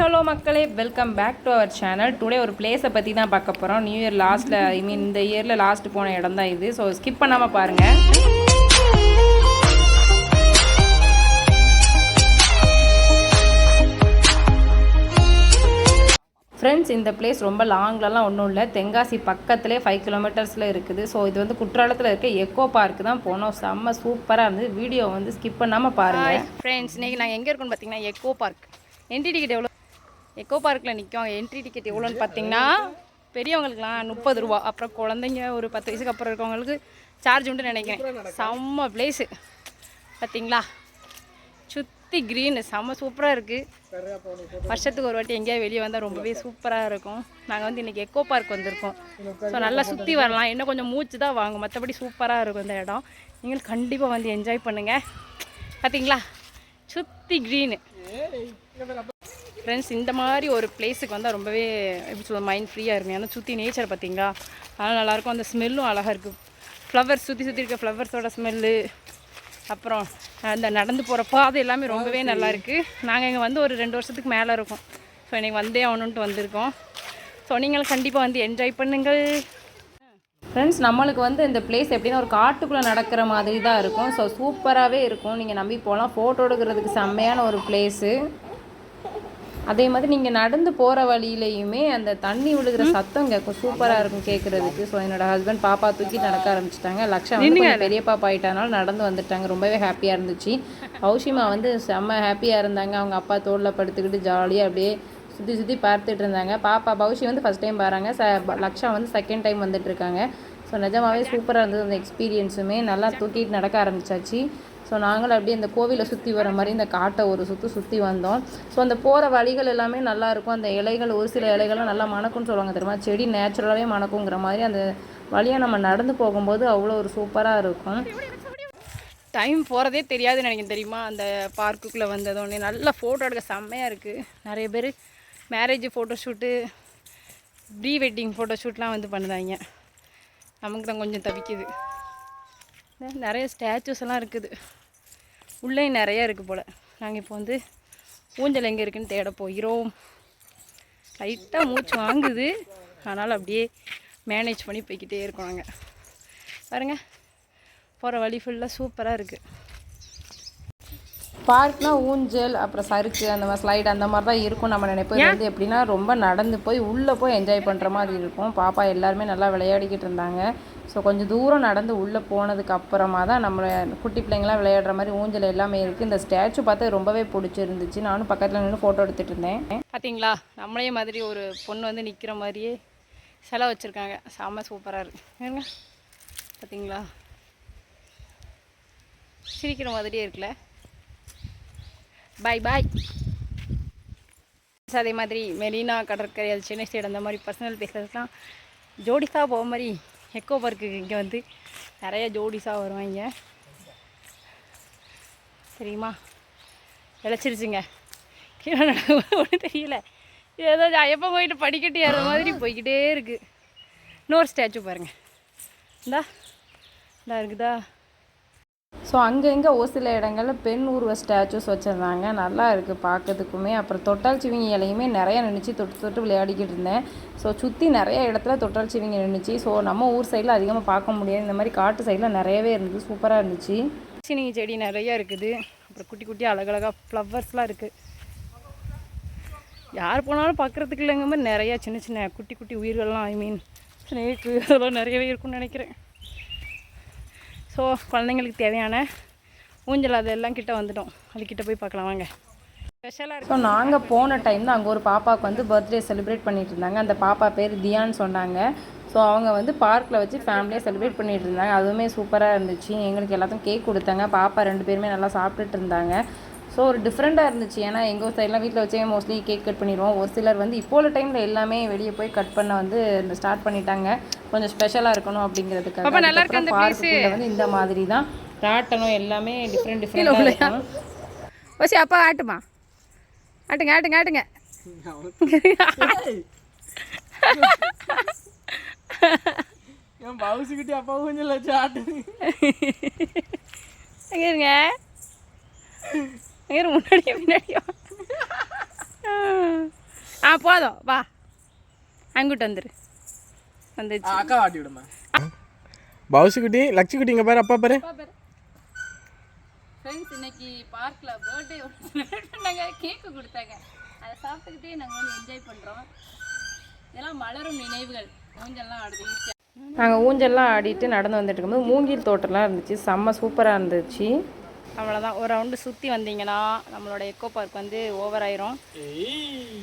Hello மக்களே welcome back to our channel today ஒரு பிளேஸை பற்றி தான் பார்க்க போகிறோம் நியூ இயர் லாஸ்ட்டில் ஐ மீன் இந்த இயரில் லாஸ்ட் போன இடம் தான் இது. ஸோ ஸ்கிப் பண்ணாமல் பாருங்கள் ஃப்ரெண்ட்ஸ் இந்த பிளேஸ் ரொம்ப லாங்லலாம் ஒன்றும் இல்லை. தென்காசி பக்கத்துலேயே ஃபைவ் கிலோமீட்டர்ஸில் இருக்குது. ஸோ இது வந்து குற்றாலத்தில் இருக்க எக்கோ பார்க் தான் போனோம். செம்ம சூப்பராக இருந்தது. வீடியோ வந்து ஸ்கிப் பண்ணாமல் பாருங்கள் ஃப்ரெண்ட்ஸ் இன்றைக்கி நாங்கள் எங்கே இருக்கோம்னு பார்த்தீங்கன்னா எக்கோ பார்க் என்டிடி டெவலப் எவ்வளோ எக்கோ பார்க்கில் நிற்கும் என்ட்ரி டிக்கெட் எவ்வளோன்னு பார்த்தீங்கன்னா பெரியவங்களுக்குலாம் முப்பது ரூபா. அப்புறம் குழந்தைங்க ஒரு பத்து வயசுக்கு அப்புறம் இருக்கவங்களுக்கு சார்ஜ் உண்டு நினைக்கிறேன். செம்ம பிளேஸு பார்த்தீங்களா? சுற்றி க்ரீனு செம்ம சூப்பராக இருக்குது வருஷத்துக்கு ஒரு வாட்டி எங்கேயாவது வெளியே வந்தால் ரொம்பவே சூப்பராக இருக்கும். நாங்கள் வந்து இன்றைக்கி எக்கோ பார்க் வந்திருக்கோம். ஸோ நல்லா சுற்றி வரலாம். இன்னும் கொஞ்சம் மூச்சு தான் வாங்கும். மற்றபடி சூப்பராக இருக்கும் இந்த இடம். நீங்கள் கண்டிப்பாக வந்து என்ஜாய் பண்ணுங்கள் பார்த்தீங்களா? சுற்றி க்ரீனு ஃப்ரெண்ட்ஸ் இந்த மாதிரி ஒரு பிளேஸுக்கு வந்தால் ரொம்பவே எப்படி சொல்ல மைண்ட் ஃப்ரீயாக இருக்கும் ஏன்னா சுற்றி நேச்சர் பார்த்தீங்களா அதனால் நல்லாயிருக்கும் அந்த ஸ்மெல்லும் அழகாக இருக்குது ஃப்ளவர்ஸ் சுற்றி சுற்றி இருக்க ஃப்ளவர்ஸோட ஸ்மெல்லு அப்புறம் அந்த நடந்து போகிற பாதை எல்லாமே ரொம்பவே நல்லா இருக்குது நாங்கள் இங்கே வந்து ஒரு ரெண்டு வருஷத்துக்கு மேலே இருக்கோம். ஸோ எனக்கு வந்தே ஆகணுன்ட்டு வந்திருக்கோம். ஸோ நீங்களும் கண்டிப்பாக வந்து என்ஜாய் பண்ணுங்கள். ஃப்ரெண்ட்ஸ் நம்மளுக்கு வந்து இந்த பிளேஸ் எப்படின்னா ஒரு காட்டுக்குள்ளே நடக்கிற மாதிரி தான் இருக்கும். ஸோ சூப்பராகவே இருக்கும். நீங்கள் நம்பி போகலாம் ஃபோட்டோ எடுக்கிறதுக்கு செம்மையான ஒரு பிளேஸு அதே மாதிரி நீங்கள் நடந்து போகிற வழியிலையுமே அந்த தண்ணி விழுகிற சத்தம் கேட்கும். சூப்பராக இருக்கும் கேட்குறதுக்கு ஸோ என்னோட ஹஸ்பண்ட் பாப்பா தூக்கி நடக்க ஆரம்பிச்சிட்டாங்க. லக்ஷா வந்து பெரிய பாப்பா ஆயிட்டனால நடந்து வந்துட்டாங்க. ரொம்பவே ஹாப்பியாக இருந்துச்சு. ஹவுஷிமா வந்து செம்ம ஹாப்பியாக இருந்தாங்க. அவங்க அப்பா தோளில் படுத்துக்கிட்டு ஜாலியாக அப்படியே சுற்றி சுற்றி பார்த்துட்டு இருந்தாங்க. பாப்பா பௌஷி வந்து ஃபஸ்ட் டைம் பாருங்க. ச லக்ஷா வந்து செகண்ட் டைம் வந்துட்டு இருக்காங்க. ஸோ நிஜமாவே சூப்பராக இருந்தது அந்த எக்ஸ்பீரியன்ஸுமே நல்லா தூக்கிட்டு நடக்க ஆரம்பிச்சாச்சு. ஸோ நாங்களும் அப்படியே இந்த கோவிலை சுற்றி வர மாதிரி இந்த காட்டை ஒரு சுற்று சுற்றி வந்தோம். ஸோ அந்த போகிற வழிகள் எல்லாமே நல்லாயிருக்கும் அந்த இலைகள் ஒரு சில இலைகள்லாம் நல்லா மணக்கும்னு சொல்லுவாங்க தெரியுமா? செடி நேச்சுரலாகவே மணக்குங்கிற மாதிரி அந்த வழியாக நம்ம நடந்து போகும்போது அவ்வளோ ஒரு சூப்பராக இருக்கும். டைம் போகிறதே தெரியாதுன்னு நினைக்கிறேன் தெரியுமா? அந்த பார்க்குக்குள்ளே வந்ததோடனே. நல்லா ஃபோட்டோ எடுக்க செம்மையாக இருக்குது நிறைய பேர் மேரேஜ் ஃபோட்டோஷூட்டு ப்ரீ வெட்டிங் ஃபோட்டோஷூட்லாம் வந்து பண்ணுறாங்க நமக்கு தான் கொஞ்சம் தவிக்குது. நிறைய ஸ்டாச்சூஸ் எல்லாம் இருக்குது. உள்ளேயும் நிறைய இருக்குது போல். நாங்கள் இப்போ வந்து ஊஞ்சல் எங்கே இருக்குன்னு தேட போகிறோம். லைட்டாக மூச்சு வாங்குது. அதனால் அப்படியே மேனேஜ் பண்ணி போய்க்கிட்டே இருக்கோம் நாங்கள் பாருங்க. போகிற வழி ஃபுல்லாக சூப்பராக இருக்குது பார்க்னா ஊஞ்சல் அப்புறம் சறுக்கு அந்த மாதிரி ஸ்லைடு அந்த மாதிரி தான் இருக்கும் நம்ம நினைப்போம். இது வந்து எப்படின்னா ரொம்ப நடந்து போய் உள்ளே போய் என்ஜாய் பண்ணுற மாதிரி இருக்கும். பாப்பா எல்லாருமே நல்லா விளையாடிக்கிட்டு இருந்தாங்க. ஸோ கொஞ்சம் தூரம் நடந்து உள்ளே போனதுக்கு அப்புறமா தான் நம்ம குட்டி பிள்ளைங்களாம் விளையாடுற மாதிரி ஊஞ்சல் எல்லாமே இருக்குது இந்த ஸ்டாச்சு பார்த்து ரொம்பவே பிடிச்சிருந்துச்சு. நானும் பக்கத்தில் நின்று ஃபோட்டோ எடுத்துகிட்டு இருந்தேன். பார்த்தீங்களா நம்மளே மாதிரி ஒரு பொண்ணு வந்து நிற்கிற மாதிரியே சிலை வச்சுருக்காங்க. செம்ம சூப்பராக இருக்கு. ஏங்க பார்த்தீங்களா சிரிக்கிற மாதிரியே இருக்குல்ல? பாய் பாய் அதே மாதிரி மெரினா கடற்கரை அது சென்னை சைடு அந்த மாதிரி பர்சனல் பிளேசஸ்லாம் ஜோடிஸாக போக மாதிரி எக்கோ பார்க்கு இங்கே வந்து நிறைய ஜோடிஸாக வருவாங்க சரிம்மா இழைச்சிருச்சுங்க. கீழே ஒன்றும் தெரியல. ஏதோ எப்போ போயிட்டு படிக்கட்டு ஏற மாதிரி போய்கிட்டே இருக்கு. இன்னொரு ஸ்டாச்சு பாருங்கள் இந்தா இந்தா இருக்குதா? ஸோ அங்கங்கே ஒரு சில இடங்களில் பெண் உருவ ஸ்டாச்சூஸ் வச்சுருந்தாங்க. நல்லா இருக்குது பார்க்கறதுக்குமே அப்புறம் தொட்டால் சிவிங்கி இலையுமே நிறையா நின்றுச்சு தொட்டு தொட்டு விளையாடிக்கிட்டு இருந்தேன். ஸோ சுற்றி நிறைய இடத்துல தொட்டால் சிவிங்கி நின்றுச்சு ஸோ நம்ம ஊர் சைடில் அதிகமாக பார்க்க முடியாது. இந்த மாதிரி காட்டு சைடில் நிறையவே இருந்தது சூப்பராக இருந்துச்சு. சினிங்கி செடி நிறைய இருக்குது. அப்புறம் குட்டி குட்டி அழகழகாக ஃப்ளவர்ஸ்லாம் இருக்குது யார் போனாலும் பார்க்குறதுக்கு இல்லைங்க. மாதிரி நிறையா சின்ன சின்ன குட்டி குட்டி உயிர்கள்லாம் ஐ மீன் ஸ்னேக்கு அதெல்லாம் நிறையவே இருக்கும்னு நினைக்கிறேன். ஸோ குழந்தைங்களுக்கு தேவையான ஊஞ்சல் அதெல்லாம் கிட்டே வந்துட்டோம். அதுக்கிட்ட போய் பார்க்கலாம் வாங்க. ஸ்பெஷலாக இருக்கும் நாங்கள் போன டைம் தான் அங்கே ஒரு பாப்பாவுக்கு வந்து பர்த்டே செலிப்ரேட் பண்ணிட்டு இருந்தாங்க. அந்த பாப்பா பேர் தியான்னு சொன்னாங்க. ஸோ அவங்க வந்து பார்க்கில் வச்சு ஃபேமிலியாக செலிப்ரேட் பண்ணிகிட்டு இருந்தாங்க. அதுவுமே சூப்பராக இருந்துச்சு. எங்களுக்கு எல்லாத்துக்கும் கேக் கொடுத்தாங்க. பாப்பா ரெண்டு பேருமே நல்லா சாப்பிட்டுட்டு இருந்தாங்க. ஸோ ஒரு டிஃப்ரெண்ட்டாக இருந்துச்சு. ஏன்னா எங்கள் சைட்லாம் வீட்டில் வச்சே மோஸ்ட்லி கேக் கட் பண்ணிடுவோம். ஒரு சிலர் வந்து இப்போ உள்ள டைமில் எல்லாமே வெளியே போய் கட் பண்ண வந்து ஸ்டார்ட் பண்ணிட்டாங்க. கொஞ்சம் ஸ்பெஷலாக இருக்கணும் அப்படிங்கிறதுக்காக. நல்லா இருக்கு வந்து இந்த மாதிரி தான் ராட்டனம் எல்லாமே டிஃப்ரெண்ட் டிஃப்ரெண்ட்டாக இருக்கும் ஓசி அப்பா ஆட்டுமா? ஆட்டுங்க ஆட்டுங்க ஆட்டுங்க. என் பவுசுக்கிட்டே அப்பா கொஞ்சம் இருங்க. இரு, முன்னாடியே பின்னாடியும் ஆ. போதும் வா. அங்கிட்டு வந்துரு. வந்துச்சு. அக்கா வாட்டி விடுமா பவுசு குட்டி லட்சு குட்டி இங்க பாரு. அப்பா பாரு. ஃப்ரெண்ட்ஸ் இன்னைக்கு பார்க்கில் பர்த்டே பண்ணாங்க கேக்கு கொடுத்தாங்க. அதை சாப்பிட்டுக்கிட்டே நாங்கள் வந்து என்ஜாய் பண்ணுறோம் இதெல்லாம் மலரும் நினைவுகள். ஊஞ்சல்லாம் ஆடுது. நாங்கள் ஊஞ்சல்லாம் ஆடிட்டு நடந்து வந்துட்டு இருக்கும்போது மூங்கில் தோட்டம்லாம் இருந்துச்சு. செம்ம சூப்பராக இருந்துச்சு. அவ்வளோதான் ஒரு ரவுண்டு சுற்றி வந்தீங்கன்னா நம்மளோட எக்கோ பார்க் வந்து ஓவர் ஆயிரும்.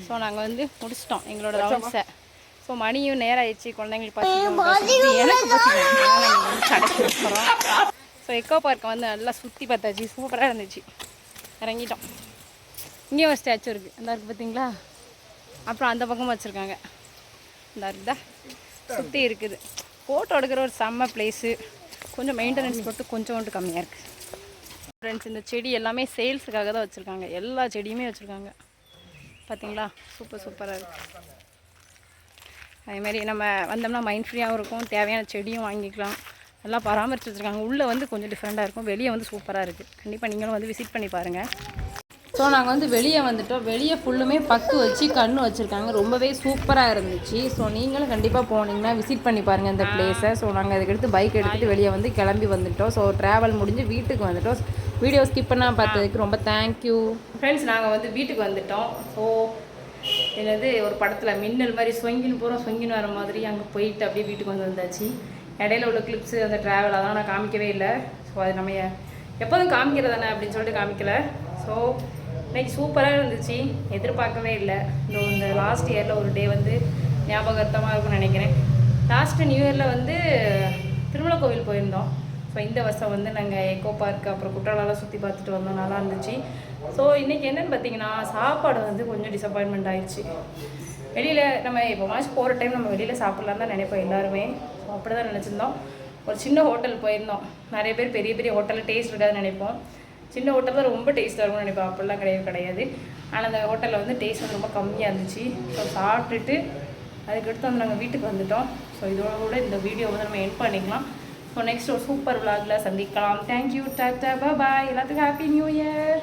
ஸோ நாங்கள் வந்து முடிச்சிட்டோம் எங்களோட ரவுண்ட்ஸை ஸோ மணியும் நேரம் ஆயிடுச்சு. குழந்தைங்களுக்கு பசிக்கும் எனக்கு போகிறோம் ஸோ எக்கோ பார்க்கை வந்து நல்லா சுற்றி பார்த்தாச்சு. சூப்பராக இருந்துச்சு. இறங்கிட்டோம். இங்கேயும் ஒரு ஸ்டாச்சு இருக்குது அந்த இருக்குது பார்த்தீங்களா அப்புறம் அந்த பக்கமும் வச்சுருக்காங்க. இந்த இருக்குதா சுற்றி இருக்குது. ஃபோட்டோ எடுக்கிற ஒரு செம்ம பிளேஸு கொஞ்சம் மெயின்டெனன்ஸ் மட்டும் கொஞ்சோண்டு கம்மியாக இருக்குது ஃப்ரெண்ட்ஸ் இந்த செடி எல்லாமே சேல்ஸுக்காக தான் வச்சுருக்காங்க. எல்லா செடியுமே வச்சுருக்காங்க. பார்த்தீங்களா சூப்பர் சூப்பராக இருக்குது அதேமாதிரி நம்ம வந்தோம்னா மைண்ட் ஃப்ரீயாகவும் இருக்கும். தேவையான செடியும் வாங்கிக்கலாம். நல்லா பராமரித்து வச்சுருக்காங்க. உள்ளே வந்து கொஞ்சம் டிஃப்ரெண்ட்டாக இருக்கும். வெளியே வந்து சூப்பராக இருக்குது கண்டிப்பாக நீங்களும் வந்து விசிட் பண்ணி பாருங்கள் ஸோ நாங்கள் வந்து வெளியே வந்துட்டோம். வெளியே ஃபுல்லுமே பக்கு வச்சு கண்ணு வச்சுருக்காங்க. ரொம்பவே சூப்பராக இருந்துச்சு. ஸோ நீங்களும் கண்டிப்பாக போனீங்கன்னா விசிட் பண்ணி பாருங்கள் இந்த பிளேஸை ஸோ நாங்கள் அதுக்கடுத்து பைக் எடுத்துகிட்டு வெளியே வந்து கிளம்பி வந்துட்டோம். ஸோ ட்ராவல் முடிஞ்சு வீட்டுக்கு வந்துட்டோம். வீடியோ ஸ்கிப் பண்ணால் பார்த்ததுக்கு ரொம்ப தேங்க்யூ ஃப்ரெண்ட்ஸ் நாங்கள் வந்து வீட்டுக்கு வந்துட்டோம். ஸோ என்னது ஒரு படத்தில் மின்னல் மாதிரி சொங்கின்னு போகிறோம் சொங்கின்னு வர மாதிரி அங்கே போயிட்டு அப்படியே வீட்டுக்கு வந்து வந்தாச்சு. இடையில உள்ள கிளிப்ஸு அந்த ட்ராவல் அதெல்லாம் நான் காமிக்கவே இல்லை. ஸோ அது நம்ம எப்போதும் எப்போதும் காமிக்கிறதானே அப்படின்னு சொல்லிட்டு காமிக்கல. ஸோ இன்னைக்கு சூப்பராக இருந்துச்சு. எதிர்பார்க்கவே இல்லை. இந்த இந்த லாஸ்ட் இயரில் ஒரு டே வந்து ஞாபகார்த்தமாக இருக்கும்னு நினைக்கிறேன். லாஸ்ட்டு நியூ இயரில் வந்து திருமலை கோவில் போயிருந்தோம். ஸோ இந்த வருஷம் வந்து நாங்கள் எக்கோ பார்க் அப்புறம் குற்றாலம்லாம் சுற்றி பார்த்துட்டு வந்தோம். நல்லா இருந்துச்சு. ஸோ இன்றைக்கி என்னென்னு பார்த்தீங்கன்னா சாப்பாடு வந்து கொஞ்சம் டிசப்பாயின்மெண்ட் ஆயிடுச்சு. வெளியில் நம்ம இப்போ மாச்சு போகிற டைம் நம்ம வெளியில் சாப்பிட்லான்னு தான் நினைப்போம் எல்லாருமே. ஸோ அப்படி தான் நினச்சிருந்தோம். ஒரு சின்ன ஹோட்டல் போயிருந்தோம். நிறைய பேர் பெரிய பெரிய ஹோட்டலில் டேஸ்ட் இருக்காதுன்னு நினைப்போம். சின்ன ஹோட்டல் தான் ரொம்ப டேஸ்ட்டாக இருக்கும்னு நினைப்பா அப்படிலாம் கிடையவே கிடையாது. ஆனால் அந்த ஹோட்டலில் வந்து டேஸ்ட் வந்து ரொம்ப கம்மியாக இருந்துச்சு. ஸோ சாப்பிட்டுட்டு அதுக்கடுத்து வந்து நாங்கள் வீட்டுக்கு வந்துட்டோம். ஸோ இதோட கூட இந்த வீடியோ வந்து நம்ம என் பண்ணிக்கலாம். ஸோ நெக்ஸ்ட் ஒரு சூப்பர் விளாகில் சந்திக்கலாம். தேங்க்யூ டாட்டா பாய் எல்லாத்துக்கும் ஹாப்பி நியூ இயர்